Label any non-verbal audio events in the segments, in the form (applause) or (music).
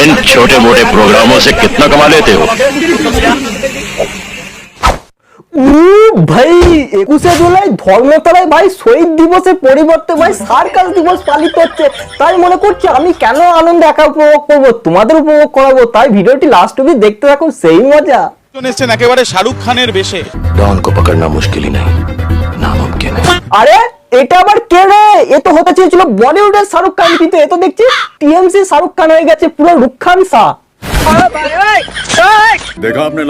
इन छोटे मोटे प्रोग्रामों से कितना कमा लेते हो উ ভাই একুশে জুলাই ধর্মতলায় ভাই শহীদ দিবসের পরিবর্তে ভাই সার্কাস দিবস পালিত হচ্ছে তাই মনে করছি আমি কেন আনন্দ একা উপভোগ করবো তোমাদের উপভোগ করাবো তাই ভিডিওটি লাস্ট অব্দি দেখতে থাকুন সেই মজা একজন এসছেন একেবারে শাহরুখ খানের বেশে डॉन को पकड़ना मुश्किल ही नहीं नामुमकिन है আরে এটা আবার কে রে? এ তো হতে চেয়েছিল বলিউডের শাহরুখ খান কিন্তু এ তো দেখছি টিএমসি শাহরুখ খান হয়ে গেছে পুরো রুখান শাহ। দেখো আপনি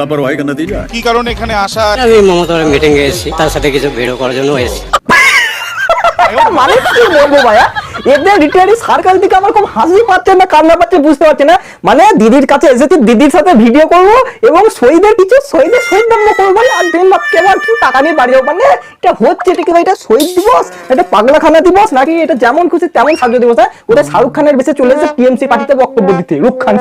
কি এখানে আসা? আমি তার সাথে কিছু করার জন্য মানে কি বলব ভাইয়া? এদের রিটায়ারি সার্কাস দিকে আমার খুব হাসি পাচ্ছে না কান্না পাচ্ছে বুঝতে পারছি না। মানে দিদির কাছে এসেছি দিদির সাথে ভিডিও করব এবং শহীদের কিছু শহীদের শহীদ করব আর দিন রাতকে আবার কি টাকা নিয়ে বাড়ি যাব। মানে এটা হচ্ছে এটা কি এটা শহীদ দিবস? এটা পাগলাখানা দিবস? নাকি এটা যেমন খুশি তেমন সাহায্য দিবস হ্যাঁ? ওটা শাহরুখ খানের বেশে চলে এসেছে টিএমসি পার্টিতে বক্তব্য দিতে? রুখ খান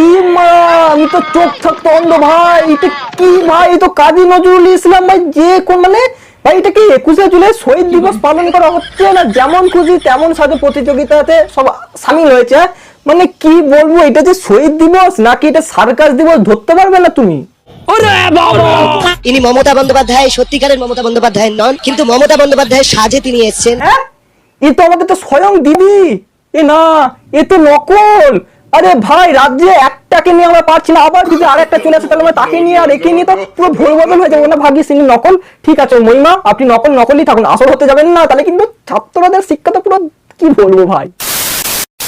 ই মা, আমি তো চোখ থাকতো অন্ধ ভাই। এটা কি ভাই? তো কাজী নজরুল ইসলাম ভাই যে কোন মানে ভাই এটা কি একুশে জুলাই শহীদ দিবস পালন করা হচ্ছে না? যেমন খুশি তেমন সাথে প্রতিযোগিতাতে সব সামিল হয়েছে। মানে কি বলব এটা যে শহীদ দিবস নাকি এটা সার্কাস দিবস ধরতে পারবে না তুমি? ইনি মমতা বন্দ্যোপাধ্যায় সত্যিকারের মমতা বন্দ্যোপাধ্যায় নন কিন্তু মমতা বন্দ্যোপাধ্যায়ের সাজে তিনি এসেছেন। হ্যাঁ? এ তো আমাদের তো স্বয়ং দিদি এ না এ তো নকল। আরে ভাই রাজ্যে একটাকে নিয়ে আমরা পারছি না। আবার যদি আরেকটা চলে আসে, তাহলে তাকে নিয়ে আর একে নিয়ে তো পুরো ভুল বদল হয়ে যাবে। না ভাগ্যিস তিনি নকল। ঠিক আছে, মহিমা, আপনি নকল, নকলই থাকুন। আসল হতে যাবেন না, তাহলে কিন্তু ছাত্রদের শিক্ষা তো পুরো কি বলব ভাই?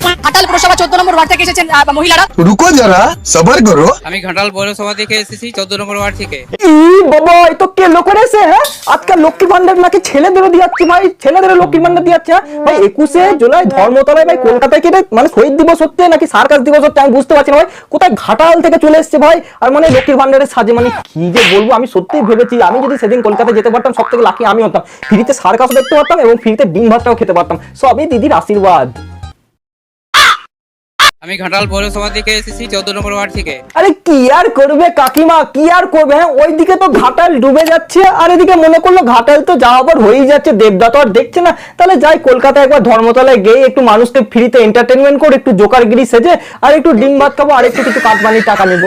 পৌরসভা চোদ্দ নম্বর ওয়ার্ড থেকে এসেছেন মহিলারা। রুকো যারা সবার করো। আমি পৌরসভা থেকে এসেছি চোদ্দ নম্বর ওয়ার্ড থেকে। বাবা কে লোক রেছে হ্যাঁ? লক্ষ্মী ভান্ডার নাকি ভাই লক্ষ্মী ভান্ডার দিয়াচ্ছে হ্যাঁ? ভাই একুশে জুলাই ধর্মতলায় ভাই কলকাতায় মানে শহীদ দিবস হচ্ছে নাকি সার্কাস দিবস হচ্ছে আমি বুঝতে পারছি না ভাই কোথায় ঘাটাল থেকে চলে এসছে ভাই? আর মানে লক্ষ্মী ভান্ডারের সাজে মানে কি যে বলব আমি সত্যি ভেবেছি আমি যদি সেদিন কলকাতায় যেতে পারতাম সব থেকে লাকি আমি হতাম। ফ্রিতে সার্কাস দেখতে পারতাম এবং ফ্রিতে ডিম ভাতটাও খেতে পারতাম। সবই দিদির আশীর্বাদ। আমি ঘাটাল পৌরসভা থেকে এসেছি, চোদ্দ নম্বর ওয়ার্ড থেকে। আরে কি আর করবে কাকিমা? কি আর করবে? হ্যাঁ ওইদিকে তো ঘাটাল ডুবে যাচ্ছে, আর এদিকে মনে করল ঘাটাল তো যা হবার হয়েই যাচ্ছে, দেবদা তো আর দেখছে না। তাহলে যাই কলকাতায় একবার ধর্মতলায় গিয়ে একটু মানুষকে ফ্রিতে এন্টারটেনমেন্ট করে, একটু জোকারগিরি সেজে, আর একটু ডিম ভাত খাব, আর একটু কিছু কাটমানির টাকা নেব।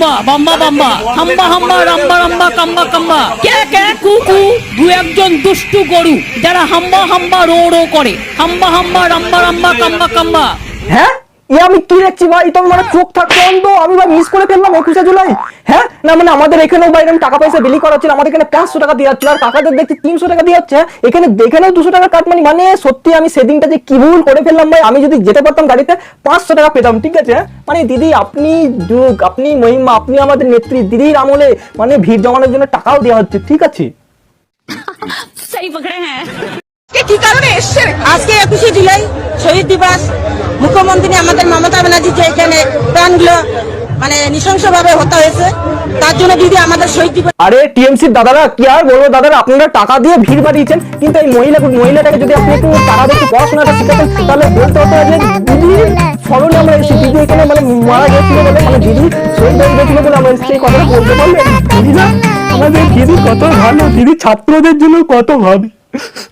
বুম্বা বুম্বা, বাম্বা। হাম্বা হাম্বা, রাম্বা রাম্বা, কাম্বা কাম্বা। কে কে? কু কু। দু একজন দুষ্টু গরু যারা হাম্বা হাম্বা, রো রো করে। হাম্বা হাম্বা, রাম্বা রাম্বা, কাম্বা কাম্বা। হ্যাঁ? এ আমি কি দেখছি ভাই? তো মানে চোখ থাকতে অন্ধ আমি ভাই মিস করে ফেললাম একুশে জুলাই। হ্যাঁ? না মানে আমাদের এখানেও বাইরে টাকা পয়সা বিলি করা হচ্ছিল আমাদের এখানে পাঁচশো টাকা দিয়ে যাচ্ছিল আর কাকাদের দেখছি তিনশো টাকা দিয়ে যাচ্ছে এখানে, এখানেও দুশো টাকা কাটমানি মানে সত্যি আমি সেদিনটা যে কি ভুল করে ফেললাম ভাই, আমি যদি যেতে পারতাম গাড়িতে, পাঁচশো টাকা পেতাম, ঠিক আছে? হ্যাঁ? মানে দিদি, আপনি যুগ আপনি মহিমা, আপনি আমাদের নেত্রী দিদির আমলে মানে ভিড় জমানোর জন্য টাকাও দেওয়া হচ্ছে, ঠিক আছে? (laughs) কি কারণে এসছেন? আজকে একুশে জুলাই শহীদ দিবস। মুখ্যমন্ত্রী আমাদের মমতা ব্যানার্জি যে এখানে প্রাণগুলো মানে নৃশংসভাবে হত্যা হয়েছে। তার জন্য দিদি আমাদের শহীদ দিবস আরে টিএমসির দাদারা কি আর বলব দাদারা? আপনারা টাকা দিয়ে ভিড় বাড়িয়েছেন কিন্তু এই মহিলা মহিলাটাকে যদি আপনি একটু টাকা দিয়ে পড়াশোনাটা শিখাতেন তাহলে বলতে হতো যে দিদি স্মরণে আমরা এসেছি। দিদি এখানে মানে মারা গেছিল বলে মানে দিদি শহীদ হয়ে গেছিল বলে আমরা সেই কথাটা বলতে পারলেন দিদি না আমাদের দিদি কত ভালো দিদি ছাত্রদের জন্য কত ভাবে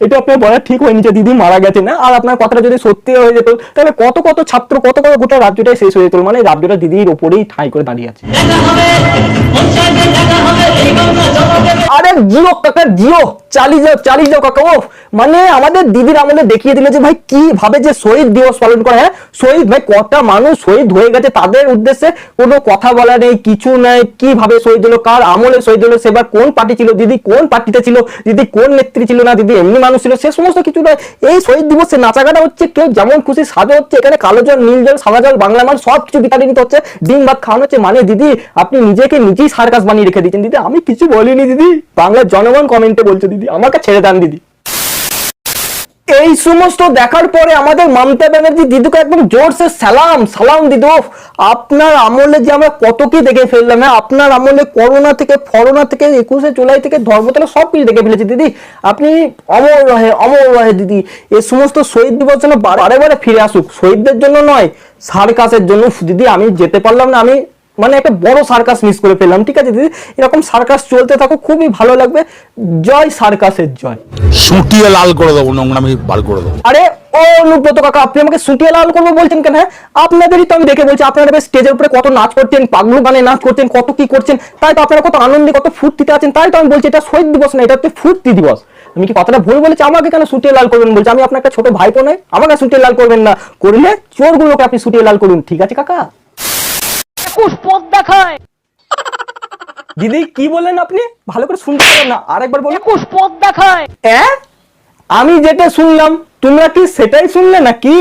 এটা আপনার বলা ঠিক হয়নি যে দিদি মারা গেছে না আর আপনার কথাটা যদি সত্যি হয়ে যেত তাহলে কত কত ছাত্র কত কত গোটা রাজ্যটাই শেষ হয়ে যেত মানে রাজ্যটা দিদির ওপরেই ঠাঁই করে দাঁড়িয়ে আছে। আরে জিও কাকা জিও চালিয়ে যাও চালিয়ে যাও কাকা ও মানে আমাদের দিদির আমলে দেখিয়ে দিল যে ভাই কি ভাবে যে শহীদ দিবস পালন করে হ্যাঁ? শহীদ ভাই কটা মানুষ শহীদ হয়ে গেছে তাদের উদ্দেশ্যে কোনো কথা বলা নেই কিছু নাই কীভাবে শহীদ হলো কার আমলে শহীদ হলো সেবার কোন পার্টি ছিল দিদি কোন পার্টিতে ছিল দিদি কোন নেত্রী ছিল না দিদি? এমনি মানুষ ছিল, সে সমস্ত কিছু নয়। এই শহীদ দিবসে নাচাগাটা হচ্ছে, কেউ যেমন খুশি সাজা হচ্ছে, এখানে কালো জল, নীল জল, সাদা জল, বাংলা মান সব কিছু বিতাড়িত হচ্ছে। ডিম ভাত খাওয়ানো হচ্ছে। মানে দিদি, আপনি নিজেকে নিজেই সার্কাস বানিয়ে রেখে দিচ্ছেন দিদি, আমি কিছু বলিনি, দিদি। বাংলার জনগণ কমেন্টে বলছে, দিদি, আমাকে ছেড়ে দেন, দিদি। এই সমস্ত দেখার পরে আমাদের মমতা ব্যানার্জি দিদিকে একদম জোরসে সালাম সালাম দিদি। আপনার আমলে যে আমরা কত কি দেখে ফেললাম হ্যাঁ? আপনার আমলে করোনা থেকে, ফরোনা থেকে, একুশে জুলাই থেকে ধর্মতলা সব কিছু দেখে ফেলেছি। দিদি, আপনি অমর রহে অমর রহে দিদি। এই সমস্ত শহীদ দিবস যেন বারে বারে ফিরে আসুক। শহীদদের জন্য নয়, সার্কাসের জন্য। দিদি, আমি যেতে পারলাম না, আমি মানে একটা বড় সার্কাস মিস করে ফেললাম ঠিক আছে? দিদি এরকম সার্কাস চলতে থাকো খুবই ভালো লাগবে। জয় সার্কাসের জয়। সুটিয়ে লাল করে দেবো নোংরামি বার করে দেবো। আরে ও অনুব্রত কাকা আপনি আমাকে সুটিয়ে লাল করব বলছেন কেন হ্যাঁ? আপনাদেরই তো আমি দেখে বলছি আপনারা বেশ স্টেজের উপরে কত নাচ করছেন পাগলু গানে নাচ করছেন কত কি করছেন তাই তো আপনারা কত আনন্দে কত ফুর্তিতে আছেন তাই তো আমি বলছি এটা শহীদ দিবস না এটা হচ্ছে ফুর্তি দিবস। আমি কি কথাটা ভুল বলেছি? আমাকে কেন সুটিয়ে লাল করবেন বলছি আমি আপনার একটা ছোট ভাইপো নয় আমাকে সুটিয়ে লাল করবেন না। করলে চোরগুলোকে আপনি সুটিয়ে লাল করুন ঠিক আছে কাকা? একুশ পথ দেখায়। দিদি কি বললেন আপনি? ভালো করে শুনতে পারেন না। আরেকবার বলুন। একুশ পথ দেখায়। হ্যাঁ আমি যেটা শুনলাম তোমরা কি সেটাই শুনলে নাকি?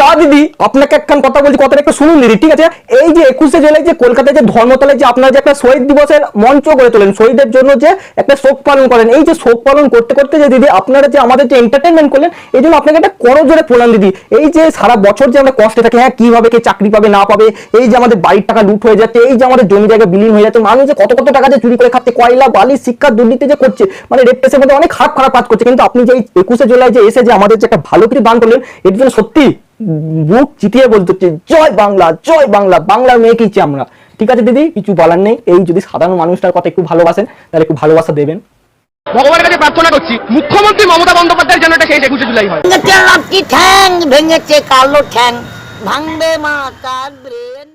তা দিদি, আপনাকে একখান কথা বলছি, কথাটা একটু শুনুন দিদি, ঠিক আছে? এই যে একুশে জুলাই যে কলকাতায় যে ধর্মতলায় যে আপনারা যে একটা শহীদ দিবসের মঞ্চ করে তোলেন, শহীদের জন্য যে একটা শোক পালন করেন, এই যে শোক পালন করতে করতে যে দিদি আপনারা যে আমাদের যে এন্টারটেনমেন্ট করলেন, এই জন্য আপনাকে একটা করো জোরে প্রণাম দিদি। এই যে সারা বছর যে আমরা কষ্টে থাকি হ্যাঁ কীভাবে কে চাকরি পাবে, না পাবে, এই যে আমাদের বাড়ির টাকা লুট হয়ে যাচ্ছে, এই যে আমাদের জমি জায়গা বিলীন হয়ে যাচ্ছে, মানুষ যে কত কত টাকা যে চুরি করে খাচ্ছে, কয়লা, বালি, শিক্ষা দুর্নীতি যে করছে মানে রেপ টেসের মধ্যে অনেক খারাপ খারাপ কাজ করছে, কিন্তু আপনি যে এই একুশে জুলাই যে এসে যে আমাদের যে একটা ভালো কিছু দান করলেন, এর জন্য সত্যি বুক চিতিয়ে বলতে হচ্ছে জয় বাংলা জয় বাংলা বাংলার মেয়েকেই চাই আমরা? ঠিক আছে দিদি কিছু বলার নেই। এই যদি সাধারণ মানুষটার কথা একটু ভালোবাসেন তাহলে একটু ভালোবাসা দেবেন। ভগবানের কাছে প্রার্থনা করছি মুখ্যমন্ত্রী মমতা বন্দ্যোপাধ্যায়ের যেন এটা শেষ একুশে জুলাই হয়। ভেঙেছে ঠ্যাং ভেঙেছে কালো ঠ্যাং ভাঙবে মা তার ব্রেন